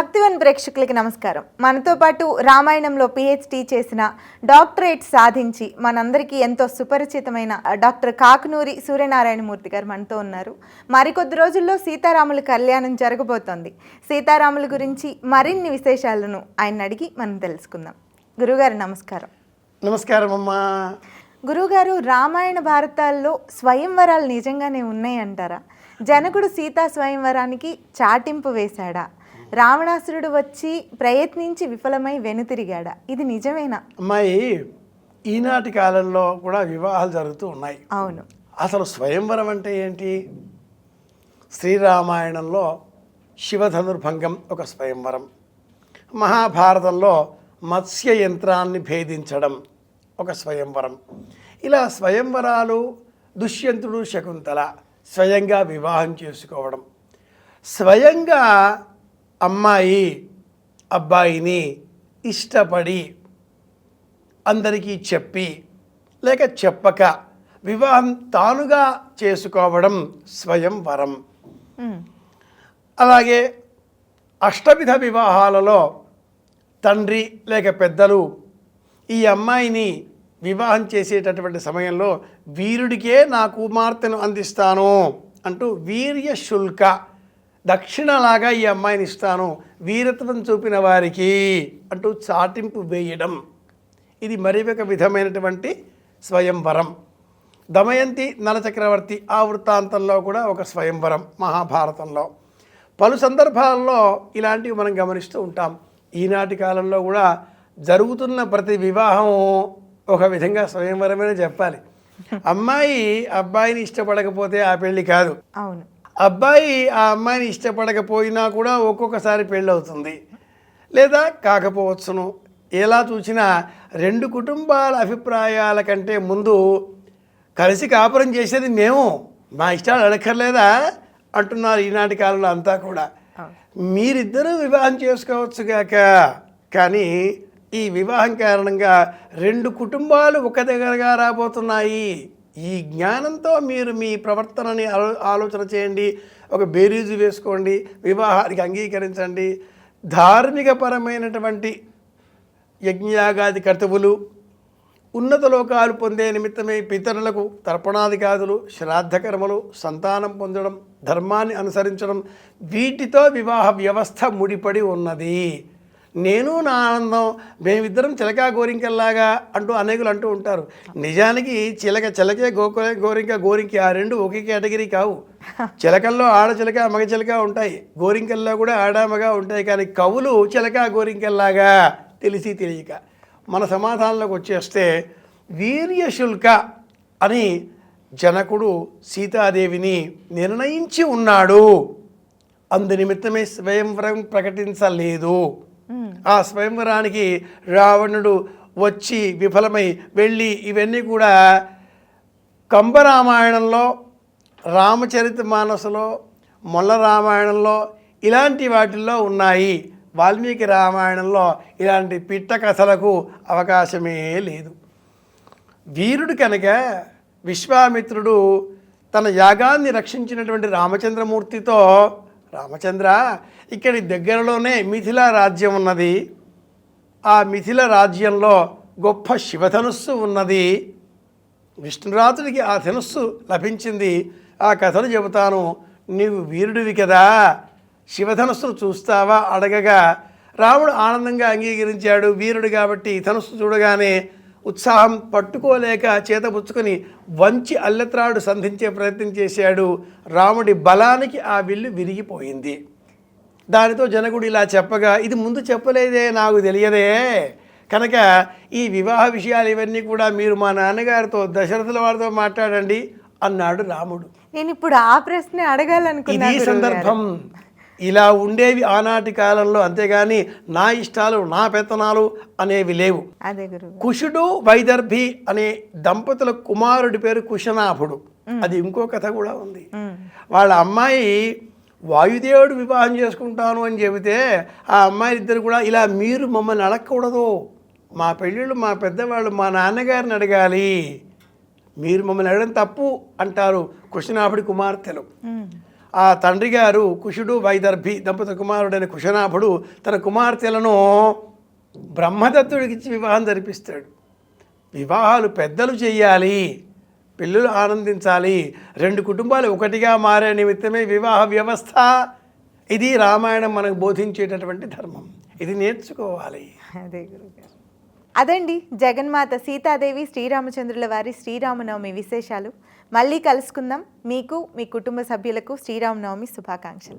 భక్తివన్ ప్రేక్షకులకి నమస్కారం. మనతో పాటు రామాయణంలో పిహెచ్డి చేసిన డాక్టరేట్ సాధించి మనందరికీ ఎంతో సుపరిచితమైన డాక్టర్ కాకునూరి సూర్యనారాయణమూర్తి గారు మనతో ఉన్నారు. మరికొద్ది రోజుల్లో సీతారాముల కళ్యాణం జరగబోతోంది. సీతారాముల గురించి మరిన్ని విశేషాలను ఆయన అడిగి మనం తెలుసుకుందాం. గురుగారు నమస్కారం. నమస్కారం అమ్మా. గురుగారు రామాయణ భారతాల్లో స్వయంవరాలు నిజంగానే ఉన్నాయంటారా? జనకుడు సీతా స్వయంవరానికి చాటింపు వేశాడా? రావణాసురుడు వచ్చి ప్రయత్నించి విఫలమై వెనుతిరిగాడా? ఇది నిజమేనా? అమ్మాయి ఈనాటి కాలంలో కూడా వివాహాలు జరుగుతూ ఉన్నాయి. అవును. అసలు స్వయంవరం అంటే ఏంటి? శ్రీరామాయణంలో శివధనుర్భంగం ఒక స్వయంవరం. మహాభారతంలో మత్స్య యంత్రాన్ని భేదించడం ఒక స్వయంవరం. ఇలా స్వయంవరాలు దుష్యంతుడు శకుంతల స్వయంగా వివాహం చేసుకోవడం. స్వయంగా అమ్మాయి అబ్బాయిని ఇష్టపడి అందరికీ చెప్పి లేక చెప్పక వివాహం తానుగా చేసుకోవడం స్వయంవరం ఉమ్, అలాగే అష్టవిధ వివాహాలలో తండ్రి లేక పెద్దలు ఈ అమ్మాయిని వివాహం చేసేటటువంటి సమయంలో వీరుడికే నా కుమార్తెను అందిస్తాను అంటూ వీర్య శుల్క దక్షిణలాగా ఈ అమ్మాయిని ఇస్తాను. వీరత్వం చూపిన వారికి అంటూ చాటింపు వేయడం. ఇది మరి ఒక విధమైనటువంటి స్వయంవరం. దమయంతి నలచక్రవర్తి ఆ వృత్తాంతంలో కూడా ఒక స్వయంవరం మహాభారతంలో. పలు సందర్భాల్లో ఇలాంటివి మనం గమనిస్తూ ఉంటాం. ఈనాటి కాలంలో కూడా జరుగుతున్న ప్రతి వివాహం ఒక విధంగా స్వయంవరమనే చెప్పాలి. అమ్మాయి అబ్బాయిని ఇష్టపడకపోతే ఆ పెళ్ళి కాదు. అవును. అబ్బాయి ఆ అమ్మాయిని ఇష్టపడకపోయినా కూడా ఒక్కొక్కసారి పెళ్ళి అవుతుంది లేదా కాకపోవచ్చును. ఎలా చూసినా రెండు కుటుంబాల అభిప్రాయాల కంటే ముందు కలిసి కాపురం చేసేది మేము. మా ఇష్టాలు అడగర్లేదా అంటున్నారు ఈనాటి కాలంలో అంతా కూడా. మీరిద్దరూ వివాహం చేసుకోవచ్చు గాక. కానీ ఈ వివాహం కారణంగా రెండు కుటుంబాలు ఒక దగ్గరగా రాబోతున్నాయి. ఈ జ్ఞానంతో మీరు మీ ప్రవర్తనని ఆలో ఆలోచన చేయండి. ఒక బేరీజు వేసుకోండి. వివాహానికి అంగీకరించండి. ధార్మికపరమైనటువంటి యజ్ఞయాగాది కర్తవులు ఉన్నత లోకాలు పొందే నిమిత్తమై పితరులకు తర్పణాధికారులు శ్రాద్ధకర్మలు సంతానం పొందడం ధర్మాన్ని అనుసరించడం వీటితో వివాహ వ్యవస్థ ముడిపడి ఉన్నది. నేను నా ఆనందం మేమిద్దరం చిలక గోరింకల్లాగా అంటూ అనేకులు అంటూ ఉంటారు. నిజానికి చిలక చిలకే గోకుల గోరింక గోరింకి ఆ రెండు ఒకే కేటగిరీ కావు. చిలకల్లో ఆడ చిలక మగ చిలక ఉంటాయి. గోరింకల్లో కూడా ఆడామగా ఉంటాయి. కానీ కవులు చిలక గోరింకల్లాగా తెలిసి తెలియక. మన సమాధానంలోకి వచ్చేస్తే వీర్యశుల్క అని జనకుడు సీతాదేవిని నిర్ణయించి ఉన్నాడు. అందు నిమిత్తమే స్వయంవరం ప్రకటించలేదు. ఆ స్వయంవరానికి రావణుడు వచ్చి విఫలమై వెళ్ళి ఇవన్నీ కూడా కంబరామాయణంలో రామచరిత మానసలో మొల్ల రామాయణంలో ఇలాంటి వాటిల్లో ఉన్నాయి. వాల్మీకి రామాయణంలో ఇలాంటి పిట్ట కథలకు అవకాశమే లేదు. వీరుడు కనుక విశ్వామిత్రుడు తన యాగాన్ని రక్షించినటువంటి రామచంద్రమూర్తితో రామచంద్ర ఇక్కడి దగ్గరలోనే మిథిలా రాజ్యం ఉన్నది. ఆ మిథిల రాజ్యంలో గొప్ప శివధనుస్సు ఉన్నది. విష్ణురాతుడికి ఆ ధనుస్సు లభించింది. ఆ కథను చెబుతాను. నీవు వీరుడివి కదా. శివధనుస్సును చూస్తావా? అడగగా. రాముడు ఆనందంగా అంగీకరించాడు. వీరుడు కాబట్టి ధనుస్సు చూడగానే ఉత్సాహం పట్టుకోలేక చేతపుచ్చుకొని వంచి అల్లెత్రాడు సంధించే ప్రయత్నం చేశాడు. రాముడి బలానికి ఆ విల్లు విరిగిపోయింది. దానితో జనకుడు ఇలా చెప్పగా ఇది ముందు చెప్పలేదే నాకు తెలియదే. కనుక ఈ వివాహ విషయాలు ఇవన్నీ కూడా మీరు మా నాన్నగారితో దశరథుల వారితో మాట్లాడండి అన్నాడు రాముడు. నేను ఇప్పుడు ఆ ప్రశ్న అడగాలనుకున్నా ఇది సందర్భం. ఇలా ఉండేవి ఆనాటి కాలంలో అంతేగాని నా ఇష్టాలు నా పెత్తనాలు అనేవి లేవు. కుషుడు వైదర్భి అనే దంపతుల కుమారుడి పేరు కుశనాభుడు. అది ఇంకో కథ కూడా ఉంది. వాళ్ళ అమ్మాయి వాయుదేవుడు వివాహం చేసుకుంటాను అని చెబితే ఆ అమ్మాయి ఇద్దరు కూడా ఇలా మీరు మమ్మల్ని అడగకూడదు. మా పెళ్ళిళ్ళు మా పెద్దవాళ్ళు మా నాన్నగారిని అడగాలి. మీరు మమ్మల్ని అడగడం తప్పు అంటారు కుశనాభుడి కుమార్తెలు. ఆ తండ్రి గారు కుషుడు వైదర్భి దంపతి కుమారుడైన కుశనాభుడు తన కుమార్తెలను బ్రహ్మదత్తుడికి ఇచ్చి వివాహం జరిపిస్తాడు. వివాహాలు పెద్దలు చేయాలి పిల్లలు ఆనందించాలి రెండు కుటుంబాలు ఒకటిగా మారే నిమిత్తమే వివాహ వ్యవస్థ. ఇది రామాయణం మనకు బోధించేటటువంటి ధర్మం. ఇది నేర్చుకోవాలి. అదే గురుగారు. అదండి జగన్మాత సీతాదేవి శ్రీరామచంద్రుల వారి శ్రీరామనవమి విశేషాలు. మళ్ళీ కలుసుకుందాం. మీకు మీ కుటుంబ సభ్యులకు శ్రీరామనవమి శుభాకాంక్షలు.